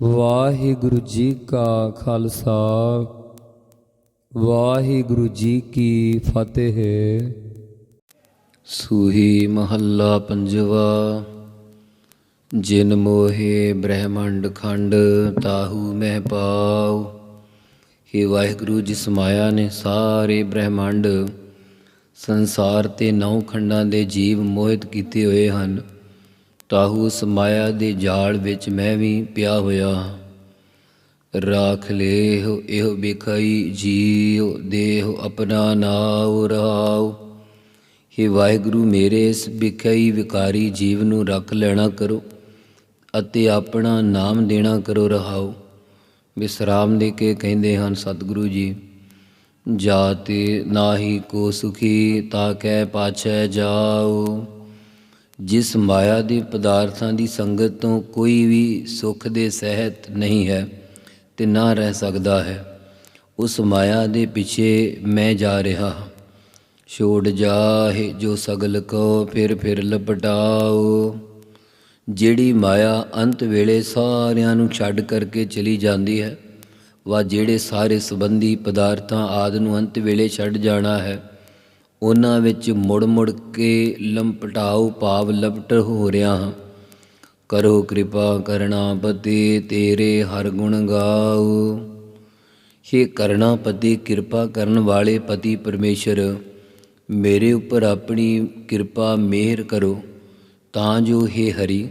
ਵਾਹਿਗੁਰੂ ਜੀ ਕਾ ਖਾਲਸਾ, ਵਾਹਿਗੁਰੂ ਜੀ ਕੀ ਫਤਿਹ। ਸੂਹੀ ਮਹੱਲਾ ਪੰਜਵਾ, ਜਿਨ ਮੋਹੇ ਬ੍ਰਹਮੰਡ ਖੰਡ, ਤਾਹੂ ਮੈਂ ਪਾਉ। हे ਵਾਹਿਗੁਰੂ, ਜਿਸ ਮਾਇਆ ਨੇ ਸਾਰੇ ਬ੍ਰਹਮੰਡ, ਸੰਸਾਰ ਤੇ ਨੌ ਖੰਡਾਂ ਦੇ ਜੀਵ ਮੋਹਿਤ ਕੀਤੇ ਹੋਏ ਹਨ ਤਾਹੂ ਉਸ ਮਾਇਆ ਦੇ ਜਾਲ ਵਿੱਚ ਮੈਂ ਵੀ ਪਿਆ ਹੋਇਆ। ਹਾਂ ਰਾਖ ਲੇਹੁ, ਇਹੋ ਬਿਖਈ ਜੀਉ, ਦੇਹੁ ਆਪਣਾ ਨਾਉ ਰਹਾਉ। हे ਵਾਹਿਗੁਰੂ, ਮੇਰੇ ਇਸ ਵਿਖਈ ਵਿਕਾਰੀ ਜੀਵ ਨੂੰ ਰੱਖ ਲੈਣਾ ਕਰੋ ਅਤੇ ਆਪਣਾ ਨਾਮ ਦੇਣਾ ਕਰੋ ਰਹਾਓ ਵਿਸਰਾਮ ਦੇ ਕੇ ਕਹਿੰਦੇ ਹਨ ਸਤਿਗੁਰੂ ਜੀ, ਜਾਤੇ ਨਾਹੀ ਕੋ ਸੁਖੀ, ਤਾ ਕੈ ਪਾਛੈ ਜਾਓ ਜਿਸ ਮਾਇਆ ਦੇ ਪਦਾਰਥਾਂ ਦੀ ਸੰਗਤ ਤੋਂ ਕੋਈ ਵੀ ਸੁਖ ਦੇ ਸਹਿਤ ਨਹੀਂ ਹੈ ਤੇ ਨਾ ਰਹਿ ਸਕਦਾ ਹੈ, ਉਸ ਮਾਇਆ ਦੇ ਪਿੱਛੇ ਮੈਂ ਜਾ ਰਿਹਾ ਹਾਂ। ਛੋੜ ਜਾਹੇ ਜੋ ਸਗਲ ਕੋ, ਫਿਰ ਫਿਰ ਲਪਟਾਓ। ਜਿਹੜੀ ਮਾਇਆ ਅੰਤ ਵੇਲੇ ਸਾਰਿਆਂ ਨੂੰ ਛੱਡ ਕਰਕੇ ਚਲੀ ਜਾਂਦੀ ਹੈ, ਵਾ ਜਿਹੜੇ ਸਾਰੇ ਸੰਬੰਧੀ ਪਦਾਰਥਾਂ ਆਦ ਨੂੰ ਅੰਤ ਵੇਲੇ ਛੱਡ ਜਾਣਾ ਹੈ ਉਹਨਾਂ ਵਿੱਚ ਮੁੜ ਮੁੜ ਕੇ ਲੰਪਟਾਓ ਭਾਵ ਲਪਟ ਹੋ ਰਿਹਾ ਹਾਂ। ਕਰੋ ਕਿਰਪਾ ਕਰਣਾ ਪਤੀ ਤੇਰੇ ਹਰ ਗੁਣ ਗਾਓ। ਹੇ ਕਰਣਾ ਪਤੀ ਕਿਰਪਾ ਕਰਨ ਵਾਲੇ ਪਤੀ ਪਰਮੇਸ਼ਰ, ਮੇਰੇ ਉੱਪਰ ਆਪਣੀ ਕਿਰਪਾ ਮਿਹਰ ਕਰੋ। ਤਾਂ ਜੋ ਹੇ ਹਰੀ,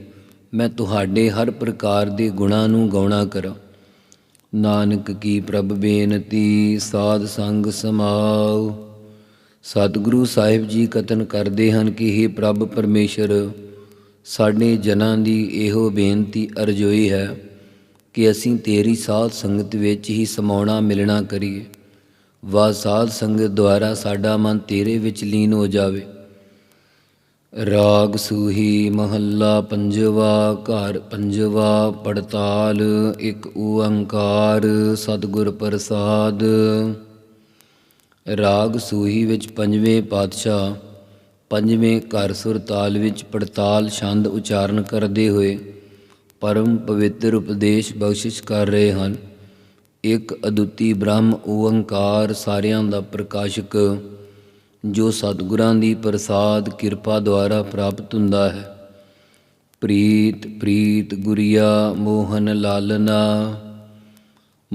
ਮੈਂ ਤੁਹਾਡੇ ਹਰ ਪ੍ਰਕਾਰ ਦੇ ਗੁਣਾਂ ਨੂੰ ਗਾਉਣਾ ਕਰਾਂ। ਨਾਨਕ ਕੀ ਪ੍ਰਭ ਬੇਨਤੀ, ਸਾਧ ਸੰਗ ਸਮਾਉ ਸਤਿਗੁਰੂ ਸਾਹਿਬ ਜੀ ਕਥਨ ਕਰਦੇ ਹਨ ਕਿ हे ਪ੍ਰਭ ਪਰਮੇਸ਼ਰ, ਸਾਡੇ ਜਨਾਂ ਦੀ ਇਹੋ ਬੇਨਤੀ ਅਰਜ਼ੋਈ ਹੈ ਕਿ ਅਸੀਂ ਤੇਰੀ ਸਾਧ ਸੰਗਤ ਵਿੱਚ ਹੀ ਸਮਾਉਣਾ, ਮਿਲਣਾ ਕਰੀਏ। ਵਾ ਸਾਧ ਸੰਗਤ ਦੁਆਰਾ ਸਾਡਾ ਮਨ ਤੇਰੇ ਵਿੱਚ ਲੀਨ ਹੋ ਜਾਵੇ। ਰਾਗ ਸੂਹੀ ਮਹੱਲਾ ਪੰਜਵਾ, ਘਰ ਪੰਜਵਾ, ਪੜਤਾਲ ਇੱਕ ਓੰਕਾਰ, ਸਤਿਗੁਰ ਪ੍ਰਸਾਦ। ਰਾਗ ਸੂਹੀ ਵਿੱਚ ਪੰਜਵੇਂ ਪਾਤਸ਼ਾਹ, ਪੰਜਵੇਂ ਘਰ ਸੁਰ ਤਾਲ ਵਿੱਚ ਪੜਤਾਲ ਛੰਦ ਉਚਾਰਨ ਕਰਦੇ ਹੋਏ ਪਰਮ ਪਵਿੱਤਰ ਉਪਦੇਸ਼ ਬਖਸ਼ਿਸ਼ ਕਰ ਰਹੇ ਹਨ। ਇੱਕ ਅਦੁੱਤੀ ਬ੍ਰਹਮ ਓੰਕਾਰ ਸਾਰਿਆਂ ਦਾ ਪ੍ਰਕਾਸ਼ਕ, ਜੋ ਸਤਿਗੁਰਾਂ ਦੀ ਪ੍ਰਸਾਦ ਕਿਰਪਾ ਦੁਆਰਾ ਪ੍ਰਾਪਤ ਹੁੰਦਾ ਹੈ। ਪ੍ਰੀਤ ਪ੍ਰੀਤ ਗੁਰੀਆ ਮੋਹਨ ਲਾਲਨਾ।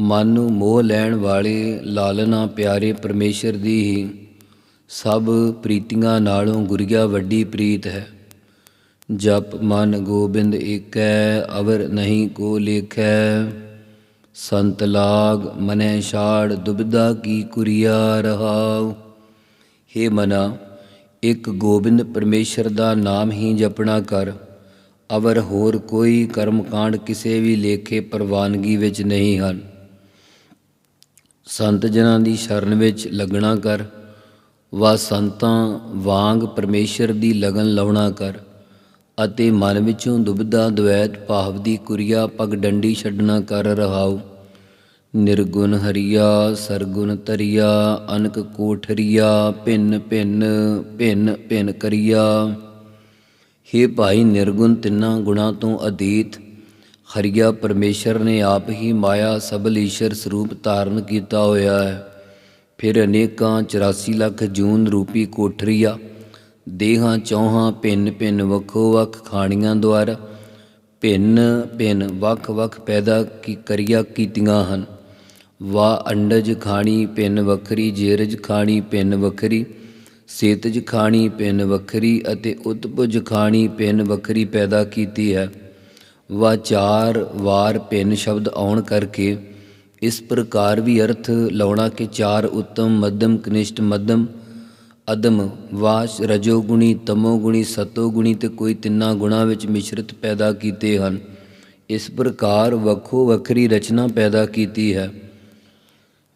ਮਨ ਨੂੰ ਮੋਹ ਲੈਣ ਵਾਲੇ ਲਾਲਨਾ ਪਿਆਰੇ ਪਰਮੇਸ਼ਰ ਦੀ ਹੀ ਸਭ ਪ੍ਰੀਤੀਆਂ ਨਾਲੋਂ ਗੁਰਿਆ ਵੱਡੀ ਪ੍ਰੀਤ ਹੈ। ਜਪ ਮਨ ਗੋਬਿੰਦ ਏਕੈ, ਅਵਰ ਨਹੀਂ ਕੋ ਲੇਖੈ। ਸੰਤ ਲਾਗ ਮਨੈ ਛਾੜ, ਦੁਬਿਧਾ ਕੀ ਕੁਰੀਆ ਰਹਾਉ। हे ਮਨਾ, ਇੱਕ ਗੋਬਿੰਦ ਪਰਮੇਸ਼ਰ ਦਾ ਨਾਮ ਹੀ ਜਪਣਾ ਕਰ। ਅਵਰ ਹੋਰ ਕੋਈ ਕਰਮ ਕਾਂਡ ਕਿਸੇ ਵੀ ਲੇਖੇ ਪ੍ਰਵਾਨਗੀ ਵਿੱਚ ਨਹੀਂ ਹਨ। ਸੰਤ ਜਨਾਂ ਦੀ ਸ਼ਰਨ ਵਿੱਚ ਲੱਗਣਾ ਕਰ, ਵਾ ਸੰਤਾਂ ਵਾਂਗ ਪਰਮੇਸ਼ਰ ਦੀ ਲਗਨ ਲਾਉਣਾ ਕਰ ਅਤੇ ਮਨ ਵਿੱਚੋਂ ਦੁਬਿਧਾ ਦ્વੈਤ ਭਾਵ ਦੀ ਕੁਰੀਆ ਪਗ ਡੰਡੀ ਛੱਡਣਾ ਕਰ ਰਹਾਉ। ਨਿਰਗੁਣ ਹਰੀਆ, ਸਰਗੁਣ ਤਰੀਆ, ਅਨਕ ਕੋਠਰੀਆ, ਭਿੰਨ ਭਿੰਨ ਭਿੰਨ ਭਿੰਨ ਕਰੀਆ। ਹੇ ਭਾਈ ਨਿਰਗੁਣ ਤਿੰਨਾਂ ਗੁਣਾਂ ਤੋਂ ਅਤੀਤ ਹਰੀਆ ਪਰਮੇਸ਼ਰ ਨੇ ਆਪ ਹੀ ਮਾਇਆ ਸਬਲ ਈਸ਼ਰ ਸਰੂਪ ਧਾਰਨ ਕੀਤਾ ਹੋਇਆ ਹੈ। ਫਿਰ ਅਨੇਕਾਂ 84 ਲੱਖ ਜੂਨ ਰੂਪੀ ਕੋਠਰੀਆ, ਦੇਹਾਂ ਚੌਹਾਂ ਭਿੰਨ ਭਿੰਨ ਵੱਖੋ ਵੱਖ ਖਾਣੀਆਂ ਦੁਆਰਾ, ਭਿੰਨ ਭਿੰਨ ਵੱਖ ਵੱਖ ਪੈਦਾ ਕੀ ਕਰੀਆ ਕੀਤੀਆਂ ਹਨ। ਵਾ ਅੰਡਜ ਖਾਣੀ ਭਿੰਨ ਵੱਖਰੀ, ਜੇਰਜ ਖਾਣੀ ਭਿੰਨ ਵੱਖਰੀ, ਸੇਤਜ ਖਾਣੀ ਭਿੰਨ ਵੱਖਰੀ ਅਤੇ ਉਤਪੁਜ ਖਾਣੀ ਭਿੰਨ ਵੱਖਰੀ ਪੈਦਾ ਕੀਤੀ ਹੈ। ਵਾ ਚਾਰ ਵਾਰ ਭਿੰਨ ਸ਼ਬਦ ਆਉਣ ਕਰਕੇ ਇਸ ਪ੍ਰਕਾਰ ਵੀ ਅਰਥ ਲਾਉਣਾ ਕਿ ਚਾਰ ਉੱਤਮ, ਮੱਧਮ, ਕਨਿਸ਼ਟ, ਮੱਧਮ, ਅਦਮ, ਵਾਸ਼, ਰਜੋਗੁਣੀ, ਤਮੋਗੁਣੀ ਤਮੋ ਗੁਣੀ ਤੇ ਕੋਈ ਤਿੰਨਾਂ ਗੁਣਾ ਵਿੱਚ ਮਿਸ਼ਰਤ ਪੈਦਾ ਕੀਤੇ ਹਨ। ਇਸ ਪ੍ਰਕਾਰ ਵੱਖੋ ਵੱਖਰੀ ਰਚਨਾ ਪੈਦਾ ਕੀਤੀ ਹੈ।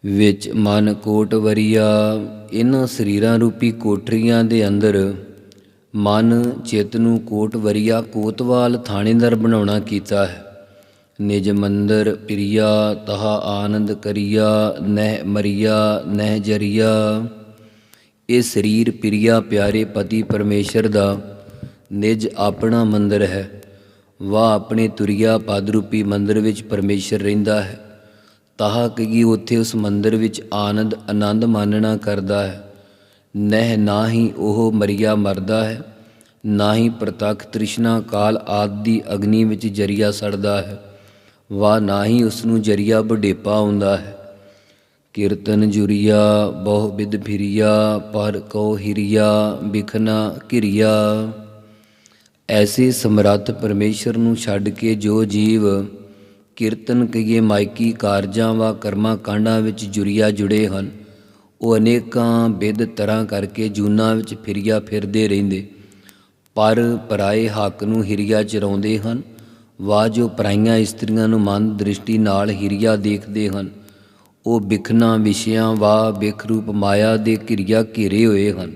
ਵਿੱਚ ਮਨ ਕੋਟ ਵਰੀਆ ਇਹਨਾਂ ਸਰੀਰਾਂ ਰੂਪੀ ਕੋਠਰੀਆਂ ਦੇ ਅੰਦਰ ਮਨ ਚਿੱਤ ਨੂੰ ਕੋਟ ਵਰੀਆ ਕੋਤਵਾਲ ਥਾਣੇਦਾਰ ਬਣਾਉਣਾ ਕੀਤਾ ਹੈ। ਨਿਜ ਮੰਦਰ ਪ੍ਰਿਆ, ਤਹਾ ਆਨੰਦ ਕਰੀਆ, ਨਹਿ ਮਰੀਆ, ਨਹਿ ਜਰੀਆ। ਇਹ ਸਰੀਰ ਪ੍ਰਿਆ ਪਿਆਰੇ ਪਤੀ ਪਰਮੇਸ਼ਰ ਦਾ ਨਿਜ ਆਪਣਾ ਮੰਦਰ ਹੈ। ਵਾ ਆਪਣੇ ਤੁਰਿਆ ਪਦ ਰੂਪੀ ਮੰਦਰ ਵਿੱਚ ਪਰਮੇਸ਼ਰ ਰਹਿੰਦਾ ਹੈ। ਤਾਹ ਕਿ ਉੱਥੇ ਉਸ ਮੰਦਰ ਵਿੱਚ ਆਨੰਦ ਆਨੰਦ ਮਾਨਣਾ ਕਰਦਾ ਹੈ। ਨਹਿ ਨਾ ਹੀ ਉਹ ਮਰਿਆ ਮਰਦਾ ਹੈ ਨਾ ਹੀ ਪ੍ਰਤੱਖ ਤ੍ਰਿਸ਼ਨਾ ਕਾਲ ਆਦਿ ਅਗਨੀ ਵਿੱਚ ਜਰੀਆ ਸੜਦਾ ਹੈ ਵਾ ਨਾ ਹੀ ਉਸ ਨੂੰ ਜਰੀਆ ਬੁਢੇਪਾ ਆਉਂਦਾ ਹੈ। ਕੀਰਤਨ ਜੁਰੀਆ, ਬਹੁ ਬਿਦ ਫਿਰੀਆ, ਪਰ ਕੋ ਹਿਰੀਆ ਬਿਖਨਾ ਕਿਰਿਆ ਐਸੇ ਸਮਰੱਥ ਪਰਮੇਸ਼ਰ ਨੂੰ ਛੱਡ ਕੇ ਜੋ ਜੀਵ ਕੀਰਤਨ ਕਈਏ ਮਾਇਕੀ ਕਾਰਜਾਂ ਵਾ ਕਰਮਾਂ ਕਾਂਡਾਂ ਵਿੱਚ ਜੁਰੀਆ ਜੁੜੇ ਹਨ। ਉਹ ਅਨੇਕਾਂ ਬਿਦ ਤਰ੍ਹਾਂ ਕਰਕੇ ਜੂਨਾਂ ਵਿੱਚ ਫਿਰਿਆ ਫਿਰਦੇ ਰਹਿੰਦੇ। ਪਰ ਪਰਾਏ ਹੱਕ ਨੂੰ ਹਿਰਿਆ ਚਰਾਉਂਦੇ ਹਨ। ਵਾ ਜੋ ਪਰਾਈਆਂ ਇਸਤਰੀਆਂ ਨੂੰ ਮਨ ਦ੍ਰਿਸ਼ਟੀ ਨਾਲ ਹਿਰਿਆ ਦੇਖਦੇ ਹਨ। ਉਹ ਬਿਖਨਾ ਵਿਸ਼ਿਆਂ ਵਾ ਬਿਖਰੂਪ ਮਾਇਆ ਦੇ ਘਿਰਿਆ ਘਿਰੇ ਹੋਏ ਹਨ।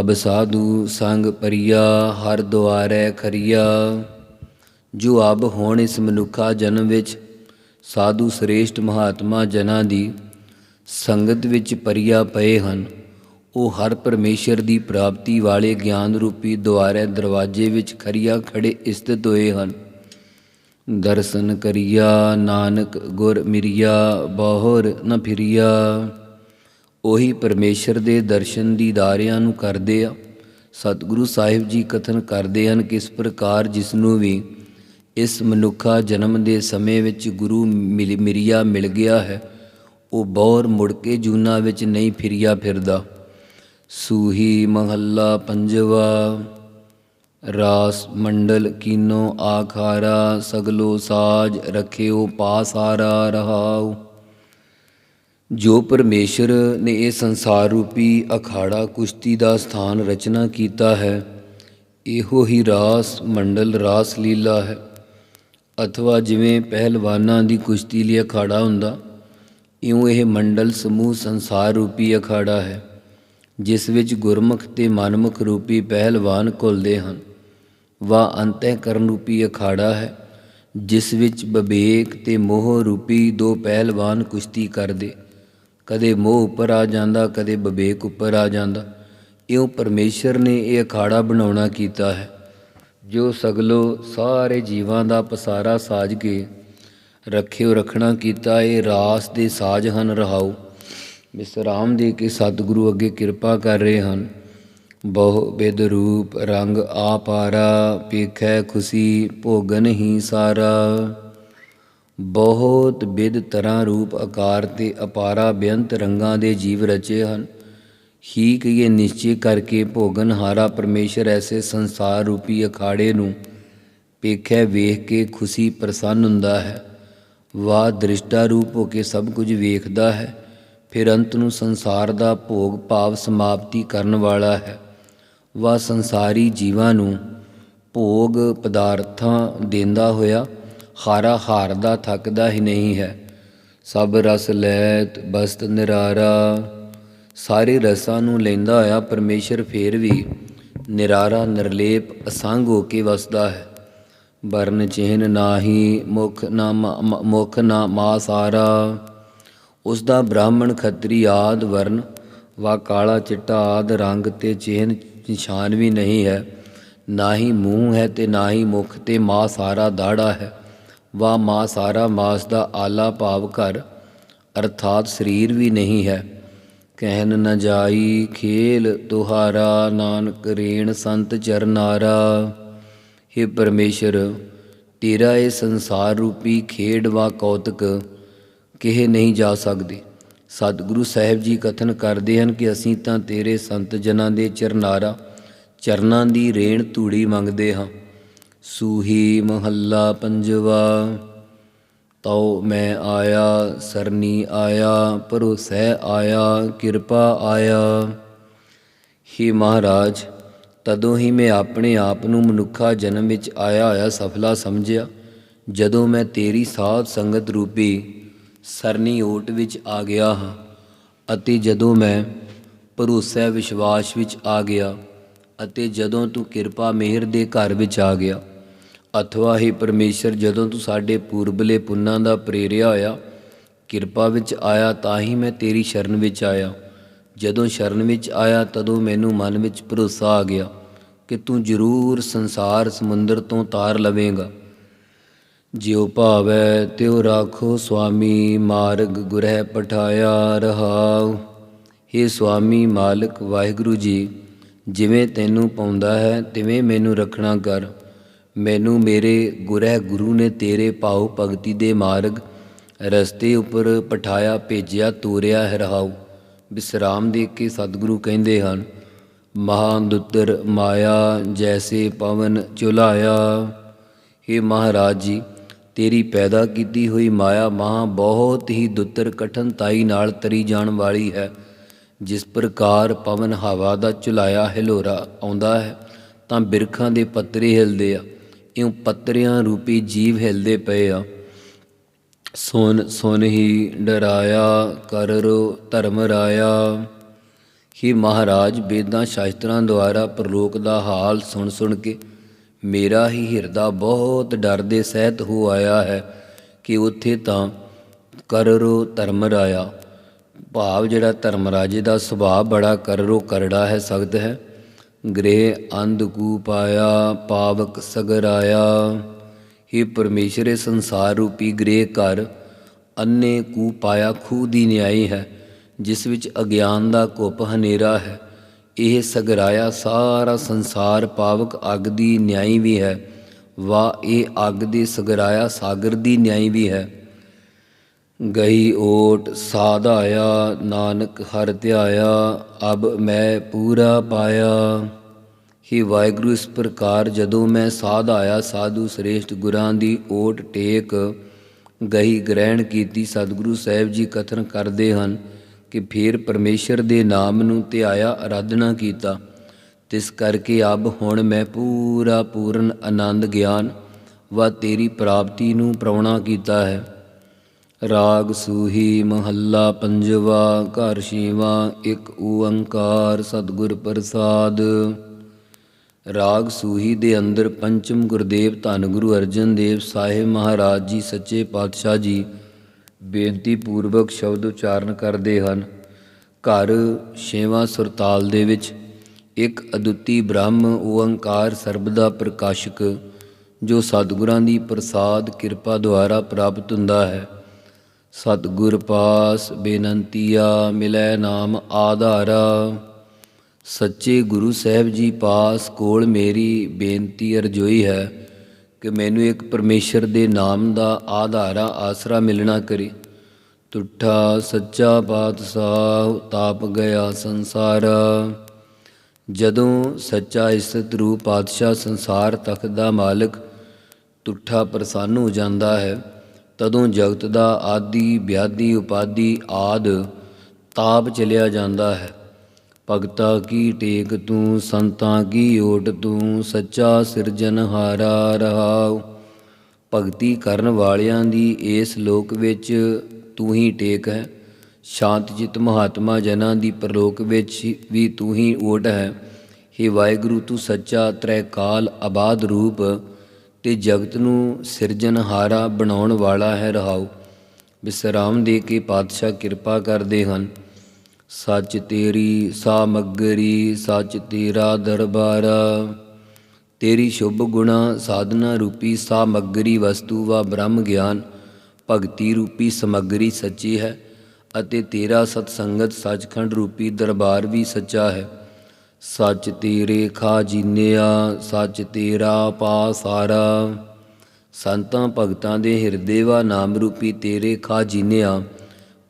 ਅਬ ਸਾਧੂ ਸੰਗ ਪਰਿਆ, ਹਰ ਦੁਆਰੈ ਖਰੀਆ। ਜੋ ਅਬ ਹੋਣ ਇਸ ਮਨੁੱਖਾ ਜਨਮ ਵਿੱਚ, ਸਾਧੂ ਸ੍ਰੇਸ਼ਟ ਮਹਾਤਮਾ ਜਨਾਂ ਦੀ ਸੰਗਤ ਵਿੱਚ ਪਰਿਆ ਪਏ ਹਨ। ਉਹ ਹਰ ਪਰਮੇਸ਼ਰ ਦੀ ਪ੍ਰਾਪਤੀ ਵਾਲੇ ਗਿਆਨ ਰੂਪੀ ਦੁਆਰੇ ਦਰਵਾਜ਼ੇ ਵਿੱਚ ਖਰੀਆ ਖੜੇ ਸਥਿਤ ਹੋਏ ਹਨ। ਦਰਸ਼ਨ ਕਰਿਆ, ਨਾਨਕ ਗੁਰ ਮਿਰਿਆ, ਬਹੁਰ ਨ ਫਿਰਿਆ। ਉਹੀ ਪਰਮੇਸ਼ਰ ਦੇ ਦਰਸ਼ਨ ਦੀਦਾਰਿਆਂ ਨੂੰ ਕਰਦੇ ਆ। ਸਤਿਗੁਰੂ ਸਾਹਿਬ ਜੀ ਕਥਨ ਕਰਦੇ ਹਨ ਕਿਸ ਪ੍ਰਕਾਰ ਜਿਸ ਨੂੰ ਵੀ ਇਸ ਮਨੁੱਖਾ ਜਨਮ ਦੇ ਸਮੇਂ ਵਿੱਚ ਗੁਰੂ ਮਿਲ- ਮਿਰਿਆ ਮਿਲ ਗਿਆ ਹੈ ਉਹ ਬੌਰ ਮੁੜ ਕੇ ਜੂਨਾ ਵਿੱਚ ਨਹੀਂ ਫਿਰਿਆ ਫਿਰਦਾ। ਸੂਹੀ ਮਹੱਲਾ ਪੰਜਵਾ, ਰਾਸ ਮੰਡਲ ਕੀਨੋ ਆਖਾਰਾ, ਸਗਲੋ ਸਾਜ ਰਖਿਓ ਪਾਸਾਰਾ ਰਹਾਉ। ਜੋ ਪਰਮੇਸ਼ਰ ਨੇ ਇਹ ਸੰਸਾਰ ਰੂਪੀ ਅਖਾੜਾ ਕੁਸ਼ਤੀ ਦਾ ਸਥਾਨ ਰਚਨਾ ਕੀਤਾ ਹੈ, ਇਹੋ ਹੀ ਰਾਸ ਮੰਡਲ ਰਾਸ ਲੀਲਾ ਹੈ। ਅਥਵਾ ਜਿਵੇਂ ਪਹਿਲਵਾਨਾਂ ਦੀ ਕੁਸ਼ਤੀ ਲਈ ਅਖਾੜਾ ਹੁੰਦਾ ਇਉਂ ਇਹ ਮੰਡਲ ਸਮੂਹ ਸੰਸਾਰ ਰੂਪੀ ਅਖਾੜਾ ਹੈ, ਜਿਸ ਵਿੱਚ ਗੁਰਮੁਖ ਤੇ ਮਨਮੁਖ ਰੂਪੀ ਪਹਿਲਵਾਨ ਘੁਲਦੇ ਹਨ। ਵਾ ਅੰਤःਕਰਨ ਰੂਪੀ ਅਖਾੜਾ ਹੈ, ਜਿਸ ਵਿੱਚ ਵਿਵੇਕ ਤੇ ਮੋਹ ਰੂਪੀ ਦੋ ਪਹਿਲਵਾਨ ਕੁਸ਼ਤੀ ਕਰਦੇ। ਕਦੇ ਮੋਹ ਉੱਪਰ ਆ ਜਾਂਦਾ, ਕਦੇ ਵਿਵੇਕ ਉੱਪਰ ਆ ਜਾਂਦਾ। ਇਉਂ ਪਰਮੇਸ਼ਰ ਨੇ ਇਹ ਅਖਾੜਾ ਬਣਾਉਣਾ ਕੀਤਾ ਹੈ, ਜੋ ਸਗਲੋ ਸਾਰੇ ਜੀਵਾਂ ਦਾ ਪਸਾਰਾ ਸਾਜ ਕੇ ਰੱਖਿਓ ਰਖਣਾ ਕੀਤਾ, ਇਹ ਰਾਸ ਦੇ ਸਾਜ ਹਨ ਰਹਾਉ। ਵਿਸਰਾਮ ਦੇ ਕੇ ਸਤਿਗੁਰੂ ਅੱਗੇ ਕਿਰਪਾ ਕਰ ਰਹੇ ਹਨ। ਬਹੁ ਬਿਦ ਰੂਪ ਰੰਗ ਆਪਾਰਾ ਪੇਖੈ ਖੁਸ਼ੀ ਭੋਗਨ ਹੀ ਸਾਰਾ। ਬਹੁਤ ਬਿਦ ਤਰ੍ਹਾਂ ਰੂਪ ਆਕਾਰ ਤੇ ਅਪਾਰਾ ਬੇਅੰਤ ਰੰਗਾਂ ਦੇ ਜੀਵ ਰਚੇ ਹਨ। ਹੀ ਕਿ ਇਹ ਨਿਸ਼ਚੈ ਕਰਕੇ ਭੋਗਨ ਹਾਰਾ ਪਰਮੇਸ਼ਰ ਐਸੇ ਸੰਸਾਰ ਰੂਪੀ ਅਖਾੜੇ ਨੂੰ ਪੇਖੈ ਵੇਖ ਕੇ ਖੁਸ਼ੀ ਪ੍ਰਸੰਨ ਹੁੰਦਾ ਹੈ। ਵਾ ਦ੍ਰਿਸ਼ਟਾ ਰੂਪ ਹੋ ਕੇ ਸਭ ਕੁਝ ਵੇਖਦਾ ਹੈ, ਫਿਰ ਅੰਤ ਨੂੰ ਸੰਸਾਰ ਦਾ ਭੋਗ ਭਾਵ ਸਮਾਪਤੀ ਕਰਨ ਵਾਲਾ ਹੈ। ਵਾ ਸੰਸਾਰੀ ਜੀਵਾਂ ਨੂੰ ਭੋਗ ਪਦਾਰਥਾਂ ਦਿੰਦਾ ਹੋਇਆ ਹਾਰਾ ਹਾਰਦਾ ਥੱਕਦਾ ਹੀ ਨਹੀਂ ਹੈ। ਸਭ ਰਸ ਲੈਤ, ਬਸਤ ਨਿਰਾਰਾ, ਸਾਰੇ ਰਸਾਂ ਨੂੰ ਲੈਂਦਾ ਹੋਇਆ ਪਰਮੇਸ਼ਰ ਫੇਰ ਵੀ ਨਿਰਾਰਾ, ਨਿਰਲੇਪ, ਅਸੰਗ ਹੋ ਕੇ ਵਸਦਾ ਹੈ। ਵਰਨ ਚਿਹਨ ਨਾਹੀ, ਮੁਖ ਨਾ ਮ- ਮ- ਮੁਖ ਨਾ ਮਾਸਾਰਾ। ਉਸ ਦਾ ਬ੍ਰਾਹਮਣ ਖੱਤਰੀ ਆਦ ਵਰਨ, ਵਾ ਕਾਲਾ ਚਿੱਟਾ ਆਦ ਰੰਗ ਤੇ ਚਿਹਨ ਨਿਸ਼ਾਨ ਵੀ ਨਹੀਂ ਹੈ। ਨਾ ਹੀ ਮੂੰਹ ਹੈ ਤੇ ਨਾ ਹੀ ਮੁਖ ਤੇ ਮਾਂ ਸਾਰਾ ਦਾੜਾ ਹੈ। ਵਾ ਮਾਂ ਸਾਰਾ ਮਾਸ ਦਾ ਆਲਾ ਭਾਵ ਘਰ, ਅਰਥਾਤ ਸਰੀਰ ਵੀ ਨਹੀਂ ਹੈ। ਕਹਿਨ ਨ ਜਾਈ ਖੇਲ ਤੁਹਾਰਾ ਨਾਨਕ ਰੇਣ, ਸੰਤ ਚਰਨਾਰਾ। हे ਪਰਮੇਸ਼ਰ, ਤੇਰਾ ਇਹ ਸੰਸਾਰ ਰੂਪੀ ਖੇਡ ਵਾ ਕੌਤਕ ਕਿਹੇ ਨਹੀਂ ਜਾ ਸਕਦੇ। ਸਤਿਗੁਰੂ ਸਾਹਿਬ ਜੀ ਕਥਨ ਕਰਦੇ ਹਨ ਕਿ ਅਸੀਂ ਤਾਂ ਤੇਰੇ ਸੰਤ ਜਨਾਂ ਦੇ ਚਰਨਾਰਾ, ਚਰਨਾਂ ਦੀ ਰੇਣ ਧੂੜੀ ਮੰਗਦੇ ਹਾਂ। ਸੂਹੀ ਮਹੱਲਾ ਪੰਜਵਾ, ਤਉ ਮੈਂ ਆਇਆ, ਸਰਨੀ ਆਇਆ, ਭਰੋਸੈ ਆਇਆ, ਕਿਰਪਾ ਆਇਆ। ਹੀ ਮਹਾਰਾਜ ਤਦੋਂ ਹੀ ਮੈਂ ਆਪਣੇ ਆਪ ਨੂੰ ਮਨੁੱਖਾ ਜਨਮ ਵਿੱਚ ਆਇਆ ਹੋਇਆ ਸਫਲਾ ਸਮਝਿਆ। ਜਦੋਂ ਮੈਂ ਤੇਰੀ ਸਾਧ ਸੰਗਤ ਰੂਪੀ ਸਰਨੀ ਓਟ ਵਿੱਚ ਆ ਗਿਆ ਹਾਂ ਅਤੇ ਜਦੋਂ ਮੈਂ ਭਰੋਸੇ ਵਿਸ਼ਵਾਸ ਵਿੱਚ ਆ ਗਿਆ ਅਤੇ ਜਦੋਂ ਤੂੰ ਕਿਰਪਾ ਮਿਹਰ ਦੇ ਘਰ ਵਿੱਚ ਆ ਗਿਆ। ਅਥਵਾ ਹੀ ਪਰਮੇਸ਼ਰ, ਜਦੋਂ ਤੂੰ ਸਾਡੇ ਪੂਰਬਲੇ ਪੁੰਨਾਂ ਦਾ ਪ੍ਰੇਰਿਆ ਹੋਇਆ, ਕਿਰਪਾ ਵਿੱਚ ਆਇਆ ਤਾਂ ਹੀ ਮੈਂ ਤੇਰੀ ਸ਼ਰਨ ਵਿੱਚ ਆਇਆ। ਜਦੋਂ ਸ਼ਰਨ ਵਿੱਚ ਆਇਆ, ਤਦੋਂ ਮੈਨੂੰ ਮਨ ਵਿੱਚ ਭਰੋਸਾ ਆ ਗਿਆ ਕਿ ਤੂੰ ਜ਼ਰੂਰ ਸੰਸਾਰ ਸਮੁੰਦਰ ਤੋਂ ਤਾਰ ਲਵੇਂਗਾ। ਜਿਉ ਭਾਵੈ, ਤਿਉ ਰਾਖੋ ਸੁਆਮੀ ਮਾਰਗ ਗੁਰਹਿ ਪਠਾਇਆ ਰਹਾਉ। हे ਸੁਆਮੀ ਮਾਲਕ, ਵਾਹਿਗੁਰੂ ਜੀ, ਜਿਵੇਂ ਤੈਨੂੰ ਪਾਉਂਦਾ ਹੈ, ਤਿਵੇਂ ਮੈਨੂੰ ਰੱਖਣਾ ਕਰ। ਮੈਨੂੰ ਮੇਰੇ ਗੁਰਹਿ ਗੁਰੂ ਨੇ ਤੇਰੇ ਭਾਉ ਭਗਤੀ ਦੇ ਮਾਰਗ ਰਸਤੇ ਉੱਪਰ ਪਠਾਇਆ ਭੇਜਿਆ, ਤੋਰਿਆ ਹੈ ਰਹਾਉ। ਵਿਸਰਾਮ ਦੇ ਕੇ ਸਤਿਗੁਰੂ ਕਹਿੰਦੇ ਹਨ ਮਹਾਂਦੁੱਤਰ ਮਾਇਆ ਜੈਸੇ ਪਵਨ ਚੁਲਾਇਆ। हे ਮਹਾਰਾਜ ਜੀ, ਤੇਰੀ ਪੈਦਾ ਕੀਤੀ ਹੋਈ ਮਾਇਆ ਮਹਾ ਬਹੁਤ ਹੀ ਦੁੱਤਰ ਕਠਨਤਾਈ ਨਾਲ ਤਰੀ ਜਾਣ ਵਾਲੀ ਹੈ। ਜਿਸ ਪ੍ਰਕਾਰ ਪਵਨ ਹਵਾ ਦਾ ਝੁਲਾਇਆ ਹਿਲੋਰਾ ਆਉਂਦਾ ਹੈ, ਤਾਂ ਬਿਰਖਾਂ ਦੇ ਪੱਤਰੇ ਹਿਲਦੇ ਆ। ਇਉਂ ਪੱਤਰਿਆਂ ਰੂਪੀ ਜੀਵ ਹਿਲਦੇ ਪਏ ਆ। ਸੋਨ ਸੋਨ ਹੀ ਡਰਾਇਆ ਕਰਰੋ ਧਰਮ ਰਾਇਆ। ਹੀ ਮਹਾਰਾਜ ਵੇਦਾਂ ਸ਼ਾਸਤਰਾਂ ਦੁਆਰਾ ਪ੍ਰਲੋਕ ਦਾ ਹਾਲ ਸੁਣ ਸੁਣ ਕੇ ਮੇਰਾ ਹੀ ਹਿਰਦਾ ਬਹੁਤ ਡਰ ਦੇ ਸਹਿਤ ਹੋ ਆਇਆ ਹੈ ਕਿ ਉੱਥੇ ਤਾਂ ਕਰਰੋ ਧਰਮ ਰਾਇਆ। ਭਾਵ ਜਿਹੜਾ ਧਰਮ ਰਾਜੇ ਦਾ ਸੁਭਾਅ ਬੜਾ ਕਰਰੋ ਕਰੜਾ ਹੈ ਸਖਤ ਹੈ। ਗ੍ਰਹਿ ਅੰਧ ਕੂ ਪਾਇਆ, ਪਾਵਕ ਸਗਰਾਇਆ। हे ਪਰਮੇਸ਼ਰ ਇਹ ਸੰਸਾਰ ਰੂਪੀ ਗ੍ਰਹਿ ਘਰ ਅੰਨੇ ਕੂ ਪਾਇਆ ਖੂਹ ਦੀ ਨਿਆਈ ਹੈ, ਜਿਸ ਵਿੱਚ ਅਗਿਆਨ ਦਾ ਕੁੱਪ ਹਨੇਰਾ ਹੈ। ਇਹ ਸਗਰਾਇਆ ਸਾਰਾ ਸੰਸਾਰ ਪਾਵਕ ਅੱਗ ਦੀ ਨਿਆਈ ਵੀ ਹੈ, ਵਾ ਇਹ ਅੱਗ ਦੇ ਸਗਰਾਇਆ ਸਾਗਰ ਦੀ ਨਿਆਈ ਵੀ ਹੈ। ਗਈ ਓਟ ਸਾਧਾਇਆ ਨਾਨਕ ਹਰ ਧਿਆਇਆ, ਅਬ ਮੈਂ ਪੂਰਾ ਪਾਇਆ। ਹੀ ਵਾਹਿਗੁਰੂ ਇਸ ਪ੍ਰਕਾਰ ਜਦੋਂ ਮੈਂ ਸਾਧ ਆਇਆ, ਸਾਧੂ ਸ੍ਰੇਸ਼ਟ ਗੁਰਾਂ ਦੀ ਓਟ ਟੇਕ ਗਈ ਗ੍ਰਹਿਣ ਕੀਤੀ, ਸਤਿਗੁਰੂ ਸਾਹਿਬ ਜੀ ਕਥਨ ਕਰਦੇ ਹਨ ਕਿ ਫਿਰ ਪਰਮੇਸ਼ਰ ਦੇ ਨਾਮ ਨੂੰ ਧਿਆਇਆ ਆਰਾਧਨਾ ਕੀਤਾ। ਤਿਸ ਕਰਕੇ ਅਬ ਹੁਣ ਮੈਂ ਪੂਰਾ ਪੂਰਨ ਆਨੰਦ ਗਿਆਨ ਵਾ ਤੇਰੀ ਪ੍ਰਾਪਤੀ ਨੂੰ ਪ੍ਰਵਣਾ ਕੀਤਾ ਹੈ। ਰਾਗ ਸੂਹੀ ਮਹੱਲਾ ਪੰਜਵਾ, ਘਰ ਛੇਵਾਂ, ਇੱਕ ਓੰਕਾਰ ਸਤਿਗੁਰ ਪ੍ਰਸਾਦ। ਰਾਗ ਸੂਹੀ ਦੇ ਅੰਦਰ ਪੰਚਮ ਗੁਰਦੇਵ ਧੰਨ ਗੁਰੂ ਅਰਜਨ ਦੇਵ ਸਾਹਿਬ ਮਹਾਰਾਜ ਜੀ ਸੱਚੇ ਪਾਤਸ਼ਾਹ ਜੀ ਬੇਨਤੀ ਪੂਰਵਕ ਸ਼ਬਦ ਉਚਾਰਨ ਕਰਦੇ ਹਨ। ਘਰ ਛੇਵਾਂ ਸੁਰਤਾਲ ਦੇ ਵਿੱਚ ਇੱਕ ਅਦੁੱਤੀ ਬ੍ਰਹਮ ਓੰਕਾਰ ਸਰਬਦਾ ਪ੍ਰਕਾਸ਼ਕ, ਜੋ ਸਤਿਗੁਰਾਂ ਦੀ ਪ੍ਰਸਾਦ ਕਿਰਪਾ ਦੁਆਰਾ ਪ੍ਰਾਪਤ ਹੁੰਦਾ ਹੈ। ਸਤਿਗੁਰ ਪਾਸ ਬੇਨੰਤੀਆ ਮਿਲੈ ਨਾਮ ਆਧਾਰਾ। ਸੱਚੇ ਗੁਰੂ ਸਾਹਿਬ ਜੀ ਪਾਸ ਕੋਲ ਮੇਰੀ ਬੇਨਤੀ ਅਰਜੋਈ ਹੈ ਕਿ ਮੈਨੂੰ ਇੱਕ ਪਰਮੇਸ਼ਰ ਦੇ ਨਾਮ ਦਾ ਆਧਾਰਾ, ਆਸਰਾ ਮਿਲਣਾ ਕਰੇ। ਤੁਠਾ ਸੱਚਾ ਪਾਤਸ਼ਾਹ ਤਾਪ ਗਿਆ ਸੰਸਾਰ। ਜਦੋਂ ਸੱਚਾ ਇਸਤ ਰੂਪ ਪਾਤਸ਼ਾਹ ਸੰਸਾਰ ਤਖਤ ਦਾ ਮਾਲਕ ਤੁਠਾ ਪ੍ਰਸੰਨ ਹੋ ਜਾਂਦਾ ਹੈ, ਤਦੋਂ ਜਗਤ ਦਾ ਆਦੀ, ਵਿਆਦੀ, ਉਪਾਦੀ ਆਦ ਤਾਪ ਚਲਿਆ ਜਾਂਦਾ ਹੈ। ਭਗਤਾ ਕੀ ਟੇਕ ਤੂੰ, ਸੰਤਾਂ ਕੀ ਓਟ ਤੂੰ, ਸੱਚਾ ਸਿਰਜਨਹਾਰਾ ਰਹਾਉ। ਭਗਤੀ ਕਰਨ ਵਾਲਿਆਂ ਦੀ ਇਸ ਲੋਕ ਵਿੱਚ ਤੂੰ ਹੀ ਟੇਕ ਹੈ। ਸ਼ਾਂਤ ਚਿਤ ਮਹਾਤਮਾ ਜਨਾਂ ਦੀ ਪਰਲੋਕ ਵਿੱਚ ਵੀ ਤੂੰ ਹੀ ਓਟ ਹੈ। हे ਵਾਹਿਗੁਰੂ, ਤੂੰ ਸੱਚਾ ਤ੍ਰੈ ਕਾਲ ਆਬਾਦ ਰੂਪ ਤੇ ਜਗਤ ਨੂੰ ਸਿਰਜਣਹਾਰਾ ਬਣਾਉਣ ਵਾਲਾ ਹੈ ਰਹਾਉ। ਵਿਸਰਾਮ ਦੇ ਕੇ ਪਾਤਸ਼ਾਹ ਕਿਰਪਾ ਕਰਦੇ ਹਨ। ਸੱਚ ਤੇਰੀ ਸਾਮਗਰੀ ਸੱਚ ਤੇਰਾ ਦਰਬਾਰਾ। ਤੇਰੀ ਸ਼ੁਭ ਗੁਣਾ ਸਾਧਨਾ ਰੂਪੀ ਸਾਮਗਰੀ ਵਸਤੂ ਵਾ ਬ੍ਰਹਮ ਗਿਆਨ। ਭਗਤੀ ਰੂਪੀ ਸਮਗਰੀ ਸੱਚੀ ਹੈ ਅਤੇ ਤੇਰਾ ਸਤ ਸੰਗਤ ਸੱਚਖੰਡ ਰੂਪੀ ਦਰਬਾਰ ਵੀ ਸੱਚਾ ਹੈ। ਸੱਚ ਤੇਰੇ ਖਾ ਜੀਨਿਆ, ਸੱਚ ਤੇਰਾ ਪਾ ਸਾਰਾ। ਸੰਤਾਂ ਭਗਤਾਂ ਦੇ ਹਿਰਦੇ ਵਾ ਨਾਮ ਰੂਪੀ ਤੇਰੇ ਖਾ ਜੀਨਿਆ।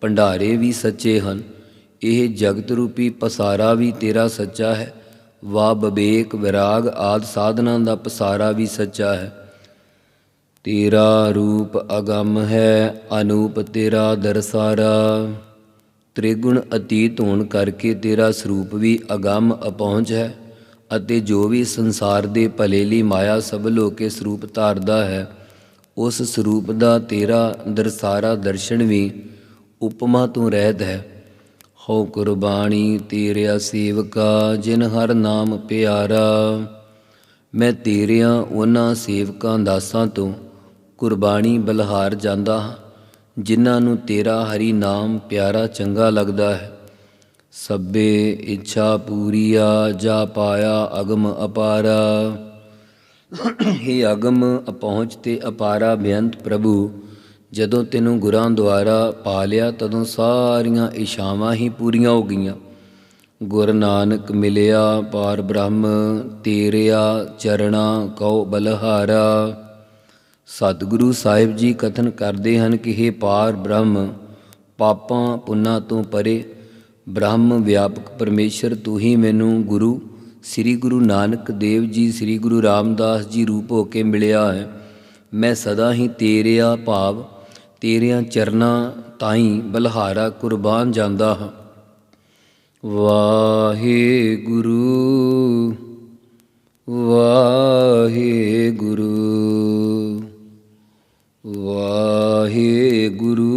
ਭੰਡਾਰੇ ਵੀ ਸੱਚੇ ਹਨ। ਇਹ ਜਗਤ ਰੂਪੀ ਪਸਾਰਾ ਵੀ ਤੇਰਾ ਸੱਚਾ ਹੈ। ਵਾ ਬਵੇਕ ਵਿਰਾਗ ਆਦ ਸਾਧਨਾ ਦਾ ਪਸਾਰਾ ਵੀ ਸੱਚਾ ਹੈ। ਤੇਰਾ ਰੂਪ ਅਗੰਮ ਹੈ, ਅਨੂਪ ਤੇਰਾ ਦਰਸਾਰਾ। ਤ੍ਰਿਗੁਣ ਅਤੀਤ ਹੋਣ ਕਰਕੇ ਤੇਰਾ ਸਰੂਪ ਵੀ ਅਗੰਮ ਅਪਹੁੰਚ ਹੈ ਅਤੇ ਜੋ ਵੀ ਸੰਸਾਰ ਦੇ ਭਲੇ ਲਈ ਮਾਇਆ ਸਭ ਲੋਕੇ ਸਰੂਪ ਧਾਰਦਾ ਹੈ, ਉਸ ਸਰੂਪ ਦਾ ਤੇਰਾ ਦਰਸਾਰਾ ਦਰਸ਼ਨ ਵੀ ਉਪਮਾ ਤੋਂ ਰਹਿਤ ਹੈ। ਹੋ ਕੁਰਬਾਨੀ ਤੇਰਿਆ ਸੇਵਕਾ, ਜਿਨ ਹਰ ਨਾਮ ਪਿਆਰਾ। ਮੈਂ ਤੇਰਿਆਂ ਉਹਨਾਂ ਸੇਵਕਾਂ ਦਾਸਾਂ ਤੋਂ ਕੁਰਬਾਨੀ ਬਲਹਾਰ ਜਾਂਦਾ ਹਾਂ, ਜਿਨ੍ਹਾਂ ਨੂੰ ਤੇਰਾ ਹਰੀ ਨਾਮ ਪਿਆਰਾ ਚੰਗਾ ਲੱਗਦਾ ਹੈ। ਸਭੇ ਇੱਛਾ ਪੂਰੀਆ, ਜਾ ਪਾਇਆ ਅਗਮ ਅਪਾਰਾ। हे ਅਗਮ, ਅਪਹੁੰਚ ਤੇ ਅਪਾਰਾ ਬੇਅੰਤ ਪ੍ਰਭੂ ਜਦੋਂ ਤੈਨੂੰ ਗੁਰਾਂ ਦੁਆਰਾ ਪਾ ਲਿਆ ਤਦੋਂ ਸਾਰੀਆਂ ਇਛਾਵਾਂ ਹੀ ਪੂਰੀਆਂ ਹੋ ਗਈਆਂ। ਗੁਰ ਨਾਨਕ ਮਿਲਿਆ, ਪਾਰ ਬ੍ਰਹਮ ਤੇਰਿਆ, ਚਰਣਾ ਕਉ ਬਲਹਾਰਾ। ਸਤਿਗੁਰੂ ਸਾਹਿਬ ਜੀ ਕਥਨ ਕਰਦੇ ਹਨ ਕਿ हे ਪਾਰ ਬ੍ਰਹਮ, ਪਾਪਾਂ ਪੁੰਨਾਂ ਤੋਂ ਪਰੇ, ਬ੍ਰਹਮ ਵਿਆਪਕ ਪਰਮੇਸ਼ਰ ਤੂੰ ਹੀ ਮੈਨੂੰ ਗੁਰੂ। ਸ੍ਰੀ ਗੁਰੂ ਨਾਨਕ ਦੇਵ ਜੀ, ਸ੍ਰੀ ਗੁਰੂ ਰਾਮਦਾਸ ਜੀ ਰੂਪ ਹੋ ਕੇ ਮਿਲਿਆ ਹੈ। ਮੈਂ ਸਦਾ ਹੀ ਤੇਰਿਆ ਭਾਵ। ਤੇਰਿਆਂ ਚਰਨਾਂ ਤਾਈਂ ਬਲਹਾਰਾ ਕੁਰਬਾਨ ਜਾਂਦਾ ਹਾਂ। ਵਾਹਿਗੁਰੂ ਵਾਹਿਗੁਰੂ ਵਾਹਿਗੁਰੂ ਵਾਹਿਗੁਰੂ।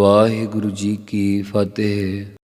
ਵਾਹਿਗੁਰੂ ਜੀ ਕੀ ਫਤਿਹ।